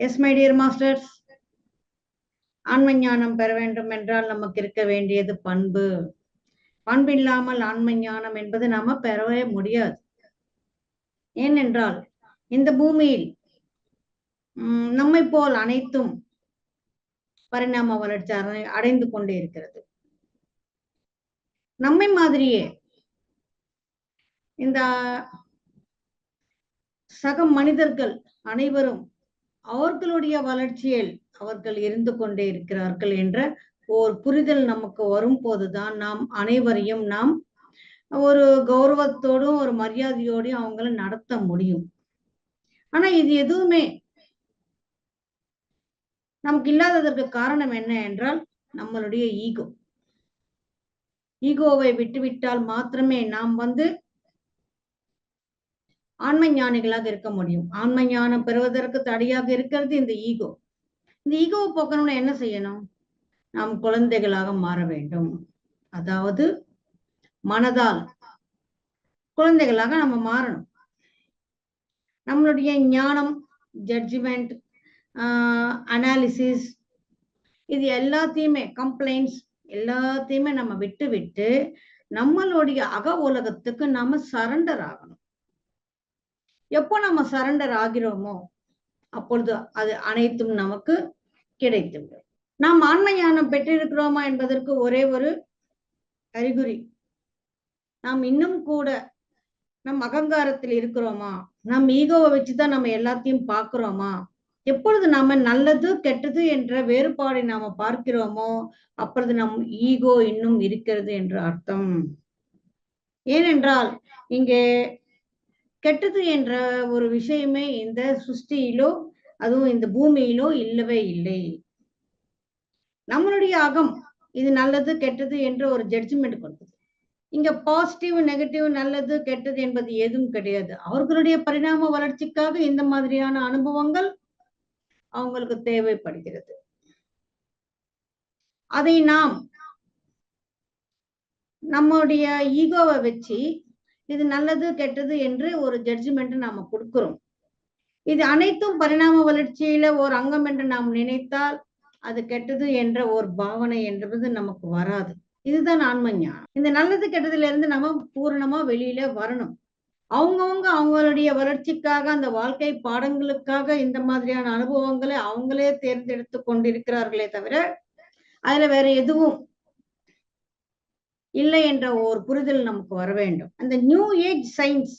S my dear masters ஆன்ம ஞானம் பெற வேண்டும் என்றால் நமக்கு இருக்க வேண்டியது பண்பு. பண்பு இல்லாமல் ஆன்ம ஞானம் என்பது நாம பெறவே முடியாது. ஏனென்றால் இந்த பூமியில் உம், நம்மை போல் அனைத்தும் பரிணாம வளர்ச்சி அடை- அடைந்து கொண்டே இருக்கிறது. நம்மை மாதிரியே இந்த சக மனிதர்கள் அனைவரும் அவர்களுடைய வளர்ச்சியில் அவர்கள் இருந்து கொண்டே இருக்கிறார்கள் என்ற ஓர் புரிதல் நமக்கு வரும் போதுதான் நாம் அனைவரையும் நாம் ஒரு கௌரவத்தோடும் ஒரு மரியாதையோடையும் அவங்கள நடத்த முடியும். ஆனா இது எதுவுமே நமக்கு இல்லாததற்கு காரணம் என்ன என்றால் நம்மளுடைய ஈகோ. ஈகோவை விட்டுவிட்டால் மாத்திரமே நாம் வந்து ஆன்ம ஞானிகளாக இருக்க முடியும். ஆன்ம ஞானம் பெறுவதற்கு தடையாக இருக்கிறது இந்த ஈகோ. இந்த ஈகோவை போக்கணும்னா என்ன செய்யணும்? நாம் குழந்தைகளாக மாற வேண்டும். அதாவது மனதால் குழந்தைகளாக நம்ம மாறணும். நம்மளுடைய ஞானம் ஜட்ஜ்மெண்ட் அனாலிசிஸ் இது எல்லாத்தையுமே கம்ப்ளைண்ட்ஸ் எல்லாத்தையுமே நம்ம விட்டு விட்டு நம்மளுடைய அக உலகத்துக்கு நாம சரண்டர் ஆகணும். எப்போ நம்ம சரண்டர் ஆகிறோமோ அப்பொழுது அது அனைத்தும் நமக்கு கிடைத்துவிடும் நாம் ஆன்ம ஞானம் பெற்றிருக்கிறோமா என்பதற்கு ஒரே ஒரு அறிகுறி. நாம் இன்னும் கூட நம் அகங்காரத்தில் இருக்கிறோமா? நம் ஈகோவை வச்சுதான் நம்ம எல்லாத்தையும் பார்க்கிறோமா? எப்பொழுது நாம நல்லது கெட்டது என்ற வேறுபாடை நாம பார்க்கிறோமோ அப்பொழுது நம் ஈகோ இன்னும் இருக்கிறது என்று அர்த்தம். ஏனென்றால் இங்கே கெட்டது என்ற ஒரு விஷயமே இந்த சுஷ்டியிலோ அதுவும் இந்த பூமியிலோ இல்லவே இல்லை. நம்மளுடைய அகம் இது நல்லது கெட்டது என்று ஒரு ஜட்ஜ்மெண்ட் கொடுக்குது இங்க பாசிட்டிவ் நெகட்டிவ் நல்லது கெட்டது என்பது எதுவும் கிடையாது. அவர்களுடைய பரிணாம வளர்ச்சிக்காக இந்த மாதிரியான அனுபவங்கள் அவங்களுக்கு தேவைப்படுகிறது. அதை நாம் நம்முடைய ஈகோவை வச்சு இது நல்லது கெட்டது என்று ஒரு ஜட்ஜ்மெண்ட் நாம கொடுக்கிறோம். இது அனைத்தும் பரிணாம வளர்ச்சியில ஒரு அங்கம் என்று நாம் நினைத்தால் அது கெட்டது என்ற ஒரு பாவனை என்பது நமக்கு வராது. இதுதான் ஆன்ம ஞானம். இந்த நல்லது கெட்டதுல இருந்து நம்ம பூரணமா வெளியில வரணும். அவங்கவுங்க அவங்களுடைய வளர்ச்சிக்காக அந்த வாழ்க்கை பாடங்களுக்காக இந்த மாதிரியான அனுபவங்களை அவங்களே தேர்ந்தெடுத்து கொண்டிருக்கிறார்களே தவிர அதுல வேற எதுவும் இல்லை என்ற ஒரு புரிதல் நமக்கு வர வேண்டும். அந்த new age science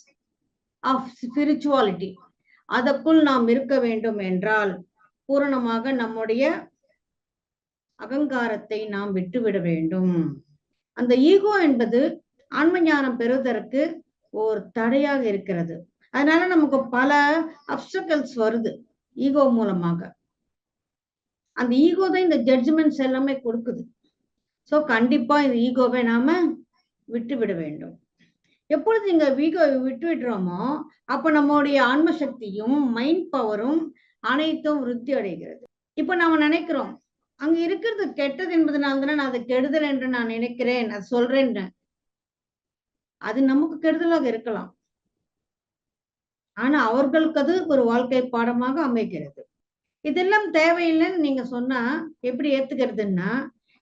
of spirituality அதற்குள் நாம் இருக்க வேண்டும் என்றால் பூரணமாக நம்முடைய அகங்காரத்தை நாம் விட்டுவிட வேண்டும். அந்த ஈகோ என்பது ஆன்ம ஞானம் பெறுவதற்கு ஒரு தடையாக இருக்கிறது. அதனால நமக்கு பல அப்டக்கல்ஸ் வருது ஈகோ மூலமாக. அந்த ஈகோ தான் இந்த ஜட்ஜ்மெண்ட்ஸ் எல்லாமே கொடுக்குது. சோ கண்டிப்பா இந்த ஈகோவை நாம விட்டு விட வேண்டும். எப்பொழுது இங்க ஈகோ விட்டு விடுறோமோ அப்ப நம்மளுடைய ஆன்ம சக்தியும் மைண்ட் பவரும் அனைத்தும் விருத்தி அடைகிறது. இப்ப நாம நினைக்கிறோம் அங்க இருக்கிறது கெட்டது என்பதனால தானே நான் அதை கெடுதல் என்று நான் நினைக்கிறேன் அது சொல்றேன் அது நமக்கு கெடுதலாக இருக்கலாம். ஆனா அவர்களுக்கு அது ஒரு வாழ்க்கை பாடமாக அமைகிறது. இதெல்லாம் தேவையில்லைன்னு நீங்க சொன்னா எப்படி ஏத்துக்கிறதுன்னா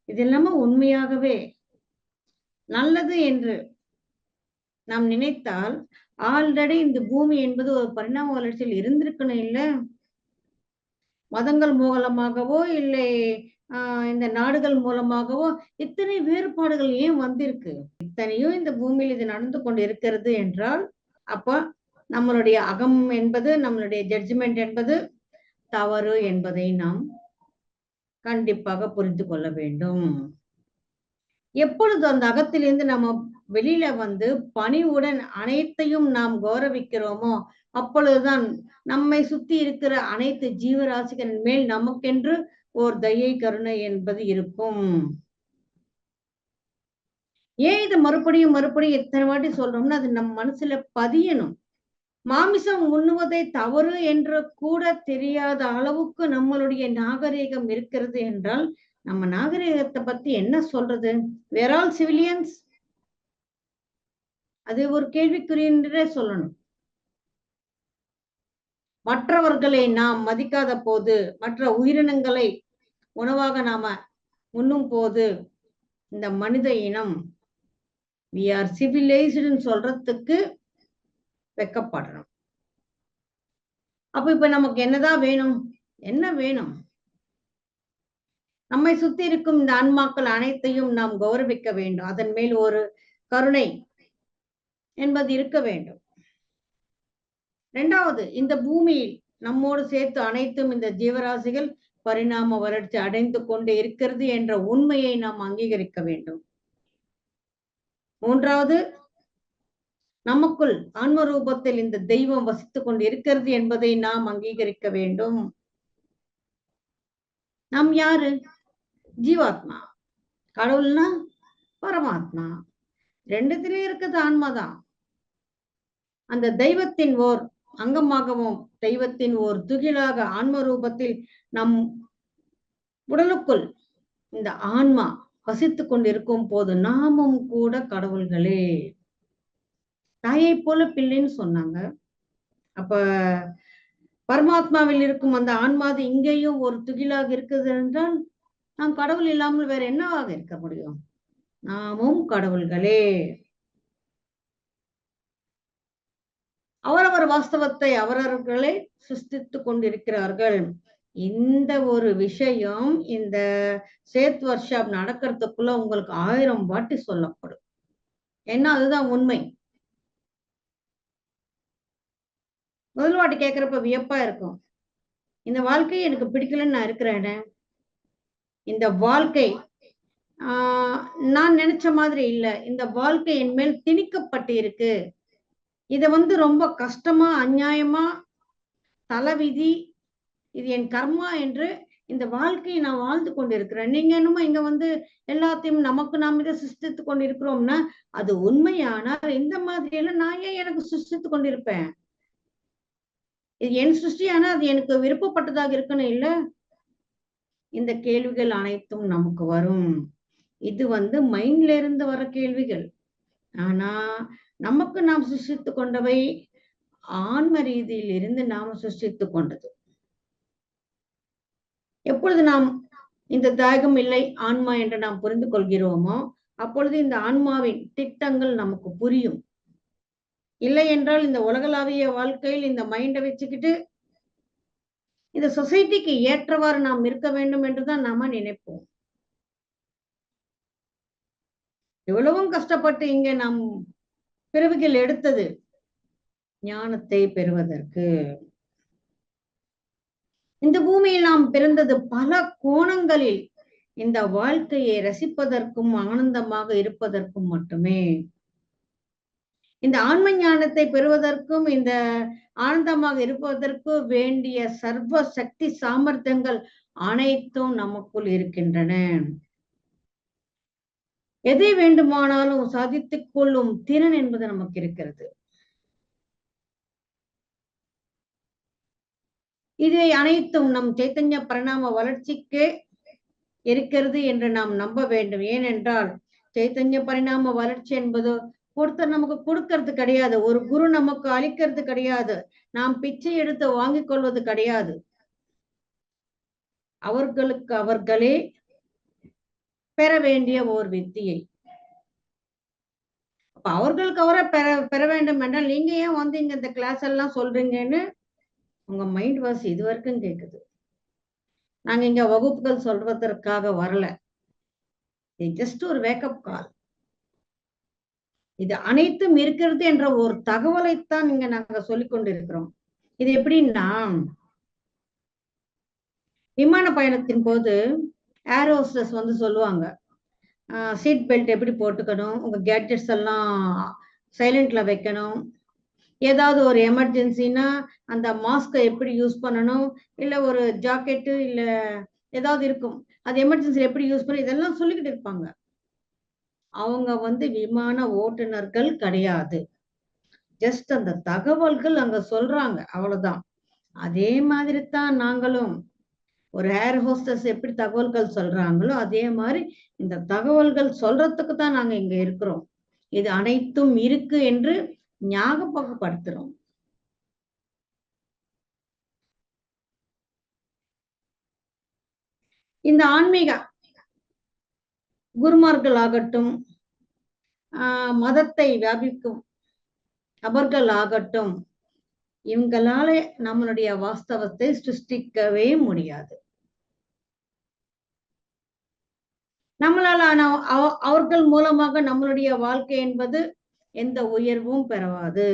இது எல்லாமே உண்மையாகவே நல்லது என்று நாம் நினைத்தால் ஆல்ரெடி இந்த பூமி என்பது ஒரு பரிணாம வளர்ச்சியில் இருந்திருக்கணும் இல்ல? மதங்கள் மூலமாகவோ இல்லை இந்த நாடுகள் மூலமாகவும் இத்தனை வேறுபாடுகள் ஏன் வந்திருக்கு? இத்தனையும் இந்த பூமியில் இது நடந்து கொண்டு இருக்கிறது என்றால் அப்ப நம்மளுடைய அகம் என்பது நம்மளுடைய ஜட்ஜ்மெண்ட் என்பது தவறு என்பதை நாம் கண்டிப்பாக புரிந்து கொள்ள வேண்டும். எப்பொழுது அந்த அகத்திலிருந்து நம்ம வெளியில வந்து பணிவுடன் அனைத்தையும் நாம் கௌரவிக்கிறோமோ அப்பொழுதுதான் நம்மை சுத்தி இருக்கிற அனைத்து ஜீவராசிகளின் மேல் நமக்கென்று ஓர் தயை கருணை என்பது இருக்கும். ஏன் இதை மறுபடியும் மறுபடியும் எத்தனை வாட்டி சொல்றோம்னா அது நம் மனசுல பதியணும். மாமிசம் உண்ணுவதை தவறு என்று கூட தெரியாத அளவுக்கு நம்மளுடைய நாகரீகம் இருக்கிறது என்றால் நம்ம நாகரிகத்தை பத்தி என்ன சொல்றது? வேர் ஆல் சிவிலியன்ஸ் அது ஒரு கேள்விக்குறின்றே சொல்லணும். மற்றவர்களை நாம் மதிக்காத போது மற்ற உயிரினங்களை உணவாக நாம உண்ணும் போது இந்த மனித இனம் வி ஆர் சிவிலைஸ்டுன்னு சொல்றதுக்கு வெக்கப்படுறோம் அப்ப இப்ப நமக்கு என்னதான் வேணும்? என்ன வேணும்? நம்மை சுத்தி இருக்கும் இந்த ஆன்மாக்கள் அனைத்தையும் நாம் கௌரவிக்க வேண்டும். அதன் மேல் ஒரு கருணை என்பது இருக்க வேண்டும். இரண்டாவது இந்த பூமியில் நம்மோடு சேர்த்து அனைத்தும் இந்த ஜீவராசிகள் பரிணாம வளர்ச்சி அடைந்து கொண்டு இருக்கிறது என்ற உண்மையை நாம் அங்கீகரிக்க வேண்டும். மூன்றாவது நமக்குள் ஆன்ம ரூபத்தில் இந்த தெய்வம் வசித்துக் கொண்டு இருக்கிறது என்பதை நாம் அங்கீகரிக்க வேண்டும். நாம் யாரு? ஜீவாத்மா. கடவுள்னா பரமாத்மா. ரெண்டுத்திலயும் இருக்கிறது ஆன்மாதான். அந்த தெய்வத்தின் ஓர் அங்கமாகவும் தெய்வத்தின் ஓர் துகிலாக ஆன்ம ரூபத்தில் நம் உடலுக்குள் இந்த ஆன்மா வசித்துக் கொண்டிருக்கும் போது நாமும் கூட கடவுள்களே. தாயை போல பிள்ளைன்னு சொன்னாங்க. அப்ப பரமாத்மாவில் இருக்கும் அந்த ஆன்மாது இங்கேயும் ஒரு துகிலாக இருக்குது என்றால் நாம் கடவுள் இல்லாமல் வேற என்னவாக இருக்க முடியும்? நாமும் கடவுள்களே. அவரவர் வாஸ்தவத்தை அவரவர்களே சிருஷ்டித்துக் கொண்டிருக்கிறார்கள். இந்த ஒரு விஷயம் இந்த சேத் வர்ஷாப் நடக்கிறதுக்குள்ள உங்களுக்கு ஆயிரம் வாட்டி சொல்லப்படும். ஏன்னா அதுதான் உண்மை. முதல் வாட்டி கேட்கிறப்ப வியப்பா இருக்கும். இந்த வாழ்க்கை எனக்கு பிடிக்கலன்னு நான் இருக்கிறேன்? இந்த வாழ்க்கை ஆஹ் நான் நினைச்ச மாதிரி இல்ல. இந்த வாழ்க்கை என் மேல் திணிக்கப்பட்டு இருக்கு இத வந்து ரொம்ப கஷ்டமா அநியாயமா தலைவிதி இது என் கர்மா என்று இந்த வாழ்க்கையை நான் வாழ்ந்து கொண்டிருக்கிறேன். நீங்க என்னமோ இங்க வந்து எல்லாத்தையும் நமக்கு நாம் இதை சிருஷ்டித்து கொண்டிருக்கிறோம்னா அது உண்மையானால் இந்த மாதிரி எல்லாம் நான் ஏன் எனக்கு சிருஷ்டித்து கொண்டிருப்பேன்? இது என் சிருஷ்டியானா அது எனக்கு விருப்பப்பட்டதாக இருக்கணும் இல்ல? இந்த கேள்விகள் அனைத்தும் நமக்கு வரும். இது வந்து மைண்ட்ல இருந்து வர கேள்விகள். ஆனா நமக்கு நாம் சிருஷ்டித்து கொண்டவை ஆன்ம ரீதியில் இருந்து நாம் சிருஷ்டித்து கொண்டது. எப்பொழுது நாம் இந்த தாயகம் இல்லை ஆன்மா என்று நாம் புரிந்து கொள்கிறோமோ அப்பொழுது இந்த ஆன்மாவின் திட்டங்கள் நமக்கு புரியும். இல்லை என்றால் இந்த உலகளாவிய வாழ்க்கையில் இந்த மைண்டை வச்சுக்கிட்டு இந்த சொசைட்டிக்கு ஏற்றவாறு நாம் இருக்க வேண்டும் என்றுதான் நாம நினைப்போம். எவ்வளவும் கஷ்டப்பட்டு இங்க நாம் பிறவிகள் எடுத்தது ஞானத்தை பெறுவதற்கு. இந்த பூமியில் நாம் பிறந்தது பல கோணங்களில் இந்த வாழ்க்கையை ரசிப்பதற்கும் ஆனந்தமாக இருப்பதற்கும் மட்டுமே. இந்த ஆன்ம ஞானத்தை பெறுவதற்கும் இந்த ஆனந்தமாக இருப்பதற்கு வேண்டிய சர்வ சக்தி சாமர்த்தியங்கள் அனைத்தும் நமக்குள் இருக்கின்றன. எதை வேண்டுமானாலும் சாதித்துக் கொள்ளும் திறன் என்பது நமக்கு இருக்கிறது. இதை அனைத்தும் நம் சைத்தன்ய பரிணாம வளர்ச்சிக்கு இருக்கிறது என்று நாம் நம்ப வேண்டும். ஏனென்றால் சைத்தன்ய பரிணாம வளர்ச்சி என்பது ஒருத்தர் நமக்கு கொடுக்கறது கிடையாது. ஒரு குரு நமக்கு அளிக்கிறது கிடையாது. நாம் பிச்சை எடுத்து வாங்கிக் கொள்வது கிடையாது. அவர்களுக்கு அவர்களே பெற வேண்டிய ஓர் வித்தியை. அப்ப அவர்களுக்கு அவரை பெற பெற வேண்டும் என்றால் நீங்க ஏன் வந்து இங்க இந்த கிளாஸ் எல்லாம் சொல்றீங்கன்னு உங்க மைண்ட் வாஸ் இது வரைக்கும் கேக்குது. நாங்க இங்க வகுப்புகள் சொல்வதற்காக வரல. இது ஜஸ்ட் ஒரு வேக்கப் கால் இது அனைத்தும் இருக்கிறது என்ற ஒரு தகவலைத்தான் இங்க நாங்க சொல்லிக் கொண்டிருக்கிறோம். இது எப்படின்னா விமான பயணத்தின் போது ஏரோஸ்டஸ் வந்து சொல்லுவாங்க. சீட் பெல்ட் எப்படி போட்டுக்கணும் உங்க கேட்ஜெட்ஸ் எல்லாம் சைலண்ட்ல வைக்கணும். ஏதாவது ஒரு எமர்ஜென்சினா அந்த மாஸ்கை எப்படி யூஸ் பண்ணணும் இல்ல ஒரு ஜாக்கெட்டு இல்ல ஏதாவது இருக்கும். அது எமர்ஜென்சியில் எப்படி யூஸ் பண்ணி இதெல்லாம் சொல்லிக்கிட்டு இருப்பாங்க. அவங்க வந்து விமான ஓட்டுநர்கள் கிடையாது. ஜஸ்ட் அந்த தகவல்கள் அங்க சொல்றாங்க அவ்வளவுதான். அதே மாதிரி தான் நாங்களும் ஒரு ஏர் ஹோஸ்டஸ் எப்படி தகவல்கள் சொல்றாங்களோ அதே மாதிரி இந்த தகவல்கள் சொல்றதுக்கு தான் நாங்க இங்க இருக்கிறோம். இது அனைத்தும் இருக்கு என்று ஞாபகப்படுத்துறோம். இந்த ஆன்மீக குருமார்கள் ஆகட்டும் ஆஹ் மதத்தை வியாபிக்கும் நபர்கள் ஆகட்டும் இவங்களால நம்மளுடைய வாஸ்தவத்தை சிருஷ்டிக்கவே முடியாது. நம்மளால அவர்கள் மூலமாக நம்மளுடைய வாழ்க்கை என்பது எந்த உயர்வும் பெறவாது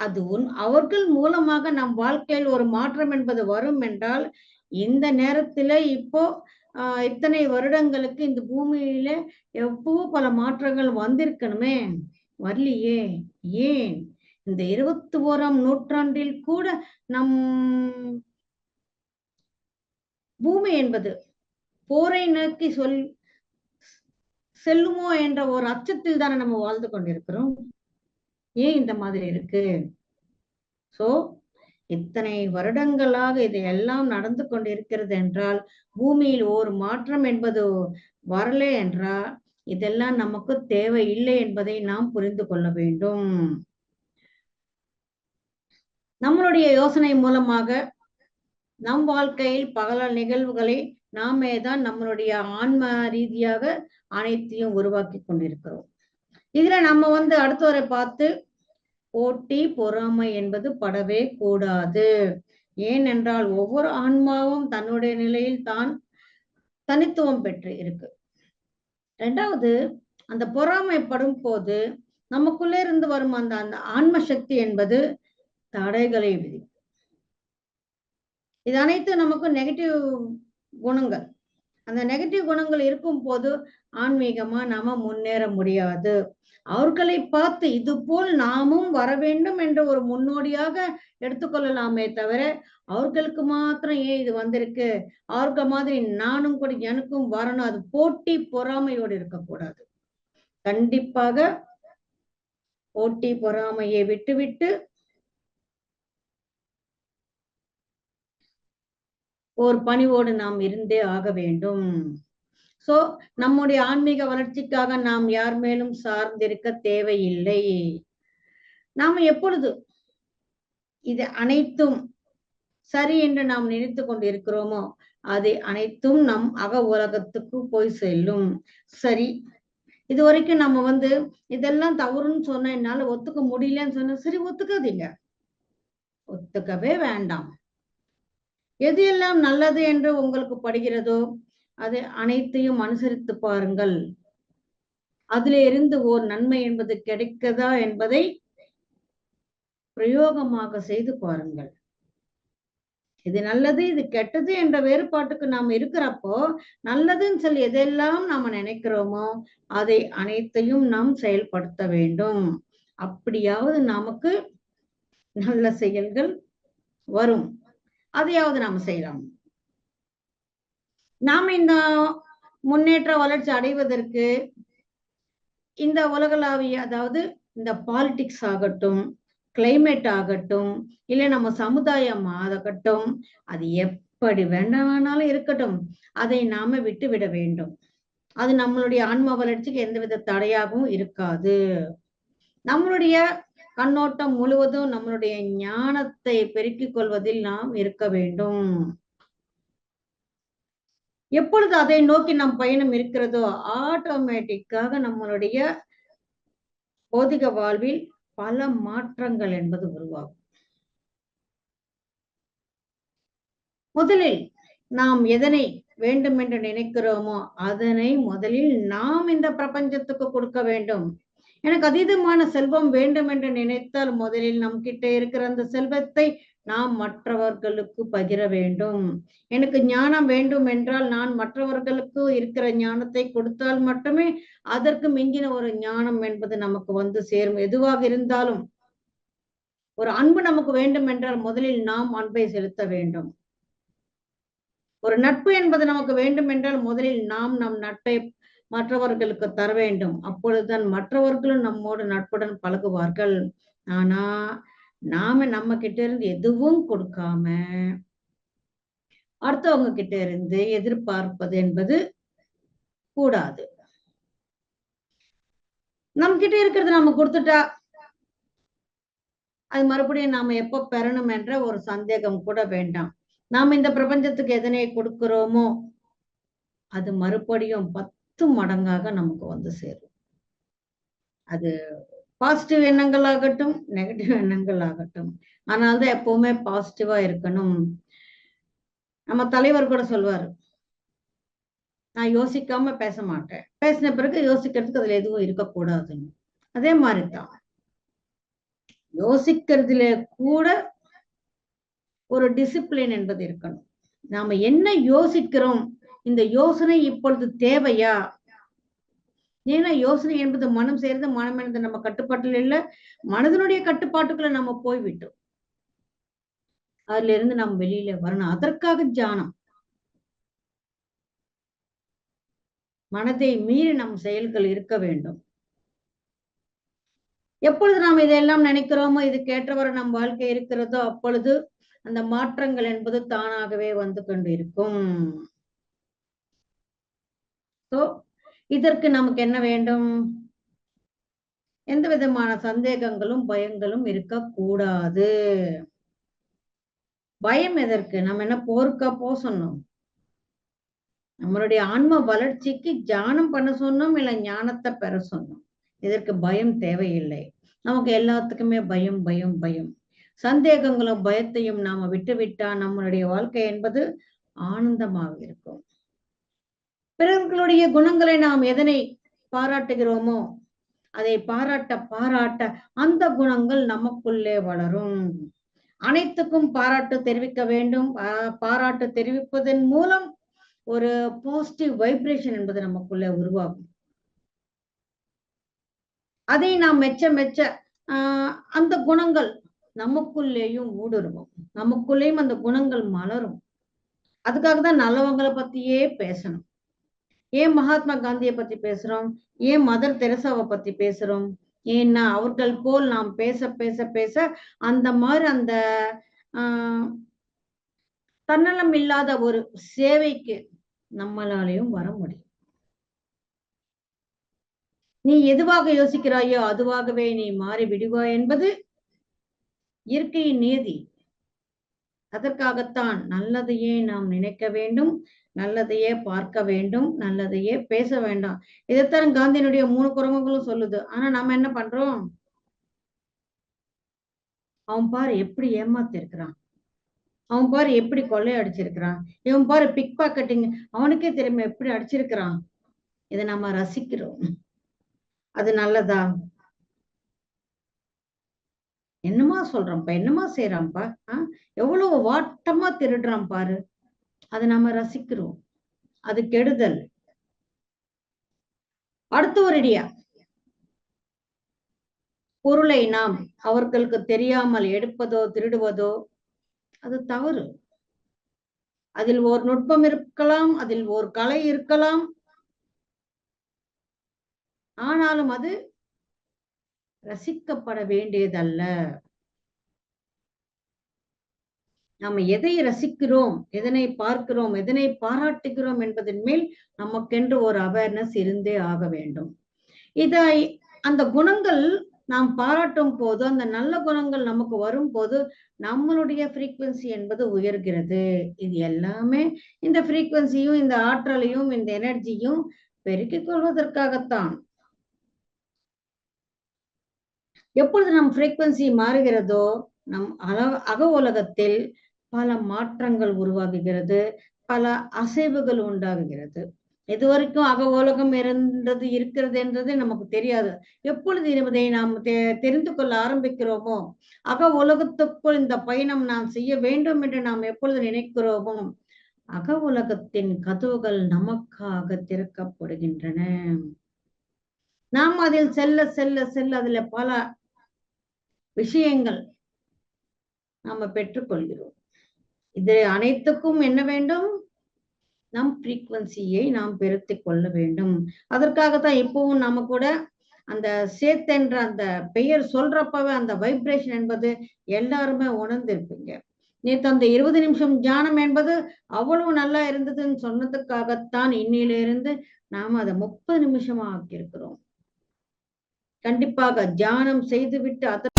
அது அவர்கள் மூலமாக நம் வாழ்க்கையில் ஒரு மாற்றம் என்பது வரும் என்றால் இந்த நேரத்துல இப்போ ஆஹ் இத்தனை வருடங்களுக்கு இந்த பூமியில எவ்வளோ பல மாற்றங்கள் வந்திருக்கணுமே? வரலையே. ஏன்? இந்த இருபத்தி ஓராம் நூற்றாண்டில் கூட நம் பூமி என்பது போரை நோக்கி சொல் செல்லுமோ என்ற ஒரு அச்சத்தில் தானே நம்ம வாழ்ந்து கொண்டிருக்கிறோம். ஏன் இந்த மாதிரி இருக்கு? சோ இத்தனை வருடங்களாக இது எல்லாம் நடந்து கொண்டிருக்கிறது என்றால் பூமியில் ஒரு மாற்றம் என்பது வரலே என்றால் இதெல்லாம் நமக்கு தேவை இல்லை என்பதை நாம் புரிந்து கொள்ள வேண்டும். நம்மளுடைய யோசனை மூலமாக நம் வாழ்க்கையில் பல நிகழ்வுகளை நாமே தான் நம்மளுடைய ஆன்ம ரீதியாக அனைத்தையும் உருவாக்கி கொண்டிருக்கிறோம். இதுல நம்ம வந்து அடுத்தவரை பார்த்து போட்டி பொறாமை என்பது படவே கூடாது. ஏனென்றால் ஒவ்வொரு ஆன்மாவும் தன்னுடைய நிலையில் தான் தனித்துவம் பெற்று இருக்கு. ரெண்டாவது அந்த பொறாமைப்படும் போது நமக்குள்ளே இருந்து வரும் அந்த அந்த ஆன்ம சக்தி என்பது தடைகளை விதிக்கும். இது அனைத்து நமக்கு நெகட்டிவ் குணங்கள். அந்த நெகட்டிவ் குணங்கள் இருக்கும் போது ஆன்மீகமா நாம முன்னேற முடியாது. அவர்களை பார்த்து இது போல் நாமும் வர வேண்டும் என்ற ஒரு முன்னோடியாக எடுத்துக்கொள்ளலாமே தவிர அவர்களுக்கு மாத்திரம் ஏன் இது வந்திருக்கு? அவர்கள் மாதிரி நானும் கூட எனக்கும் வரணும். அது போட்டி பொறாமையோடு இருக்கக்கூடாது. கண்டிப்பாக போட்டி பொறாமையை விட்டுவிட்டு ஒரு பணிவோடு நாம் இருந்தே ஆக வேண்டும். சோ நம்முடைய ஆன்மீக வளர்ச்சிக்காக நாம் யார் மேலும் சார்ந்திருக்க தேவையில்லை. நாம் எப்பொழுது இது அனைத்தும் சரி என்று நாம் நினைத்து கொண்டு இருக்கிறோமோ அது அனைத்தும் நம் அக உலகத்துக்கு போய் செல்லும். சரி இது வரைக்கும் நம்ம வந்து இதெல்லாம் தவறுன்னு சொன்ன என்னால ஒத்துக்க முடியலன்னு சொன்ன சரி ஒத்துக்காதீங்க. ஒத்துக்கவே வேண்டாம். எது எல்லாம் நல்லது என்று உங்களுக்கு படுகிறதோ அது அனைத்தையும் அனுசரித்து பாருங்கள். அதில இருந்து ஓர் நன்மை என்பது கிடைக்கதா என்பதை பிரயோகமாக செய்து பாருங்கள். இது நல்லது இது கெட்டது என்ற வேறுபாட்டுக்கு நாம் இருக்கிறப்போ நல்லதுன்னு சொல்லி எதெல்லாம் நாம நினைக்கிறோமோ அதை அனைத்தையும் நாம் செயல்படுத்த வேண்டும். அப்படியாவது நமக்கு நல்ல செயல்கள் வரும். அதையாவது நாம செய்யலாம். நாம இந்த முன்னேற்ற வளர்ச்சி அடைவதற்கு இந்த உலகளாவிய அதாவது இந்த பாலிடிக்ஸ் ஆகட்டும் கிளைமேட் ஆகட்டும் இல்லை நம்ம சமுதாயம் ஆகட்டும் அது எப்படி வேண்டாம் வேணாலும் இருக்கட்டும் அதை நாம விட்டு விட வேண்டும். அது நம்மளுடைய ஆன்ம வளர்ச்சிக்கு எந்தவித தடையாகவும் இருக்காது. நம்மளுடைய கண்ணோட்டம் முழுவதும் நம்மளுடைய ஞானத்தை பெருக்கிக் கொள்வதில் நாம் இருக்க வேண்டும். எப்பொழுது அதை நோக்கி நம் பயணம் இருக்கிறதோ ஆட்டோமேட்டிக்காக நம்மளுடைய போதிக வாழ்வில் பல மாற்றங்கள் என்பது உருவாகும். முதலில் நாம் எதனை வேண்டும் என்று நினைக்கிறோமோ அதனை முதலில் நாம் இந்த பிரபஞ்சத்துக்கு கொடுக்க வேண்டும். எனக்கு அதீதமான செல்வம் வேண்டும் என்று நினைத்தால் முதலில் நம் கிட்ட இருக்கிற அந்த செல்வத்தை நாம் மற்றவர்களுக்கு பகிர வேண்டும். எனக்கு ஞானம் வேண்டும் என்றால் நான் மற்றவர்களுக்கு இருக்கிற ஞானத்தை கொடுத்தால் மட்டுமே அதற்கு மிஞ்சின ஒரு ஞானம் என்பது நமக்கு வந்து சேரும். எதுவாக இருந்தாலும் ஒரு அன்பு நமக்கு வேண்டும் என்றால் முதலில் நாம் அன்பை செலுத்த வேண்டும். ஒரு நட்பு என்பது நமக்கு வேண்டும் என்றால் முதலில் நாம் நம் நட்பை மற்றவர்களுக்கு தர வேண்டும். அப்பொழுதுதான் மற்றவர்களும் நம்மோடு நட்புடன் பழகுவார்கள். ஆனா நாம நம்ம கிட்ட இருந்து எதுவும் கொடுக்காம அடுத்தவங்க கிட்ட இருந்து எதிர்பார்ப்பது என்பது கூடாது. நம்ம கிட்ட இருக்கிறது நம்ம கொடுத்துட்டா அது மறுபடியும் நாம எப்போ பெறணும் என்ற ஒரு சந்தேகம் கூட வேண்டாம். நாம இந்த பிரபஞ்சத்துக்கு எதனை கொடுக்கிறோமோ அது மறுபடியும் பத்து மடங்காக நமக்கு வந்து சேரும். அது பாசிட்டிவ் எண்ணங்கள் ஆகட்டும் நெகட்டிவ் எண்ணங்கள் ஆகட்டும் அதனால தான் எப்பவுமே பாசிட்டிவா இருக்கணும். நம்ம தலைவர் கூட சொல்வாரு நான் யோசிக்காம பேச மாட்டேன். பேசின பிறகு யோசிக்கிறதுக்கு அதுல எதுவும் இருக்கக்கூடாதுன்னு. அதே மாதிரிதான். யோசிக்கிறதுல கூட ஒரு டிசிப்ளின் என்பது இருக்கணும். நாம என்ன யோசிக்கிறோம் இந்த யோசனை இப்பொழுது தேவையா? ஏன்னா யோசனை என்பது மனம் சேர்ந்து மனம் என்பது நம்ம கட்டுப்பாட்டில் இல்ல. மனதனுடைய கட்டுப்பாட்டுக்குள்ள நம்ம போய்விட்டோம். அதுல இருந்து நாம் வெளியில வரணும். அதற்காக தியானம். மனதை மீறி நம் செயல்கள் இருக்க வேண்டும். எப்பொழுது நாம் இதையெல்லாம் நினைக்கிறோமோ இதுக்கேற்றவரை நம் வாழ்க்கை இருக்கிறதோ அப்பொழுது அந்த மாற்றங்கள் என்பது தானாகவே வந்து கொண்டு இருக்கும் சோ இதற்கு நமக்கு என்ன வேண்டும்? எந்த விதமான சந்தேகங்களும் பயங்களும் இருக்கக்கூடாது. பயம் எதற்கு? நம்ம என்ன போருக்கா போ சொன்னோம்? நம்மளுடைய ஆன்ம வளர்ச்சிக்கு தியானம் பண்ண சொன்னோம் இல்ல ஞானத்தை பெற சொன்னோம்? இதற்கு பயம் தேவையில்லை. நமக்கு எல்லாத்துக்குமே பயம் பயம் பயம். சந்தேகங்களும் பயத்தையும் நாம விட்டுவிட்டா நம்மளுடைய வாழ்க்கை என்பது ஆனந்தமாக இருக்கும். பிறர்களுடைய குணங்களை நாம் எதனை பாராட்டுகிறோமோ அதை பாராட்ட பாராட்ட அந்த குணங்கள் நமக்குள்ளே வளரும். அனைத்துக்கும் பாராட்டு தெரிவிக்க வேண்டும். பாராட்டு தெரிவிப்பதன் மூலம் ஒரு பாசிட்டிவ் வைப்ரேஷன் என்பது நமக்குள்ளே உருவாகும். அதை நாம் மெச்ச மெச்ச ஆஹ் அந்த குணங்கள் நமக்குள்ளேயும் ஊடுருவோம். நமக்குள்ளேயும் அந்த குணங்கள் மலரும். அதுக்காக தான் நல்லவங்களை பத்தியே பேசணும். ஏன் மகாத்மா காந்தியை பத்தி பேசுறோம்? ஏன் மதர் தெரசாவை பத்தி பேசுறோம்? ஏன்னா அவர்கள் போல் நாம் பேச பேச பேச அந்த மாதிரி அந்த ஆஹ் தன்னலம் இல்லாத ஒரு சேவைக்கு நம்மளாலையும் வர முடியும். நீ எதுவாக யோசிக்கிறாயோ அதுவாகவே நீ மாறி விடுவாய் என்பது இயற்கையின் நியதி அதற்காகத்தான் நல்லதையே நாம் நினைக்க வேண்டும். நல்லதையே பார்க்க வேண்டும் நல்லதையே பேச வேண்டாம். இதைத்தான் காந்தியினுடைய மூணு குரங்குகளும் சொல்லுது. ஆனா நம்ம என்ன பண்றோம்? அவன் பாரு எப்படி ஏமாத்திருக்கிறான். அவன் பாரு எப்படி கொள்ளை அடிச்சிருக்கிறான் இவன் பாரு பிக் பாக்கெட்டிங் அவனுக்கே தெரியுமா எப்படி அடிச்சிருக்கிறான்? இதை நம்ம ரசிக்கிறோம். அது நல்லதா? என்னமா சொல்றான்ப்பா என்னமா செய்யறான்ப்பா ஆஹ் எவ்வளவு வாட்டமா திருடுறான் பாரு. அதை நாம ரசிக்கிறோம். அது கெடுதல். அடுத்த ஒரு இடியா பொருளை நாம் அவர்களுக்கு தெரியாமல் எடுப்பதோ திருடுவதோ அது தவறு. அதில் ஒரு நுட்பம் இருக்கலாம் அதில் ஒரு கலை இருக்கலாம். ஆனாலும் அது ரசிக்கப்பட வேண்டியதல்ல. நம்ம எதை ரசிக்கிறோம் எதனை பார்க்கிறோம் எதனை பாராட்டுகிறோம் என்பதன் மேல் நமக்கென்று ஒரு அவேர்னஸ் இருந்தே ஆக வேண்டும். இதை அந்த குணங்கள் நாம் பாராட்டும் போது அந்த நல்ல குணங்கள் நமக்கு வரும் போது நம்மளுடைய ஃப்ரீக்குவென்சி என்பது உயர்கிறது. இது எல்லாமே இந்த ஃப்ரீக்குவென்சியும் இந்த ஆற்றலையும் இந்த எனர்ஜியும் பெருக்கிக் கொள்வதற்காகத்தான். எப்பொழுது நம் ஃப்ரீக்குவென்சி மாறுகிறதோ நம் அல அக உலகத்தில் பல மாற்றங்கள் உருவாகுகிறது பல அசைவுகள் உண்டாகுகிறது. இது வரைக்கும் அக உலகம் இருந்தது இருக்கிறது என்றது நமக்கு தெரியாது. எப்பொழுது இதை நாம் தெரிந்து கொள்ள ஆரம்பிக்கிறோமோ அக உலகத்துக்குள் இந்த பயணம் நாம் செய்ய வேண்டும் என்று நாம் எப்பொழுது நினைக்கிறோமோ அக உலகத்தின் கதவுகள் நமக்காக திறக்கப்படுகின்றன. நாம் அதில் செல்ல செல்ல செல்ல அதுல பல விஷயங்கள் நாம பெற்றுக்கொள்கிறோம். இது அனைத்துக்கும் என்ன வேண்டும்? நம் ஃப்ரீக்குவன்சியை நாம் பெருத்தி கொள்ள வேண்டும். அதற்காகத்தான் இப்பவும் நம்ம கூட அந்த சேத்தென்ற அந்த பெயர் சொல்றப்பவே அந்த வைப்ரேஷன் என்பது எல்லாருமே உணர்ந்திருப்பீங்க. நேத்து அந்த இருபது நிமிஷம் தியானம் என்பது அவ்வளவு நல்லா இருந்ததுன்னு சொன்னதுக்காகத்தான் இன்னிலிருந்து நாம அதை முப்பது நிமிஷமா ஆக்கியிருக்கிறோம் கண்டிப்பாக தியானம் செய்துவிட்டு அதற்கு